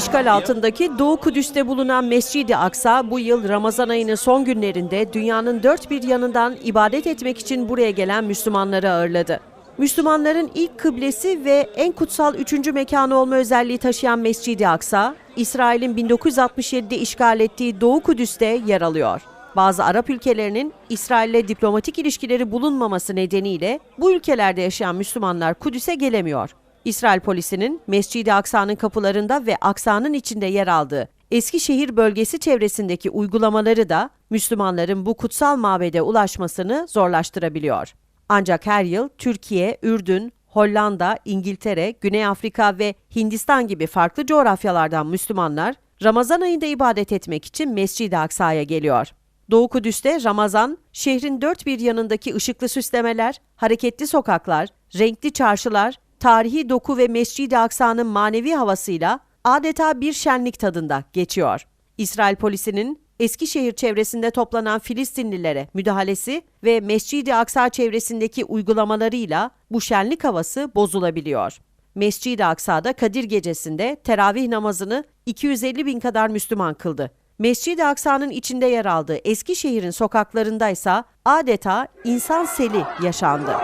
İşgal altındaki Doğu Kudüs'te bulunan Mescid-i Aksa bu yıl Ramazan ayının son günlerinde dünyanın dört bir yanından ibadet etmek için buraya gelen Müslümanları ağırladı. Müslümanların ilk kıblesi ve en kutsal üçüncü mekanı olma özelliği taşıyan Mescid-i Aksa, İsrail'in 1967'de işgal ettiği Doğu Kudüs'te yer alıyor. Bazı Arap ülkelerinin İsrail'le diplomatik ilişkileri bulunmaması nedeniyle bu ülkelerde yaşayan Müslümanlar Kudüs'e gelemiyor. İsrail polisinin Mescid-i Aksa'nın kapılarında ve Aksa'nın içinde yer aldığı Eskişehir bölgesi çevresindeki uygulamaları da Müslümanların bu kutsal mabede ulaşmasını zorlaştırabiliyor. Ancak her yıl Türkiye, Ürdün, Hollanda, İngiltere, Güney Afrika ve Hindistan gibi farklı coğrafyalardan Müslümanlar Ramazan ayında ibadet etmek için Mescid-i Aksa'ya geliyor. Doğu Kudüs'te Ramazan, şehrin dört bir yanındaki ışıklı süslemeler, hareketli sokaklar, renkli çarşılar, tarihi doku ve Mescid-i Aksa'nın manevi havasıyla adeta bir şenlik tadında geçiyor. İsrail polisinin Eskişehir çevresinde toplanan Filistinlilere müdahalesi ve Mescid-i Aksa çevresindeki uygulamalarıyla bu şenlik havası bozulabiliyor. Mescid-i Aksa'da Kadir Gecesi'nde teravih namazını 250 bin kadar Müslüman kıldı. Mescid-i Aksa'nın içinde yer aldığı Eskişehir'in sokaklarındaysa adeta insan seli yaşandı.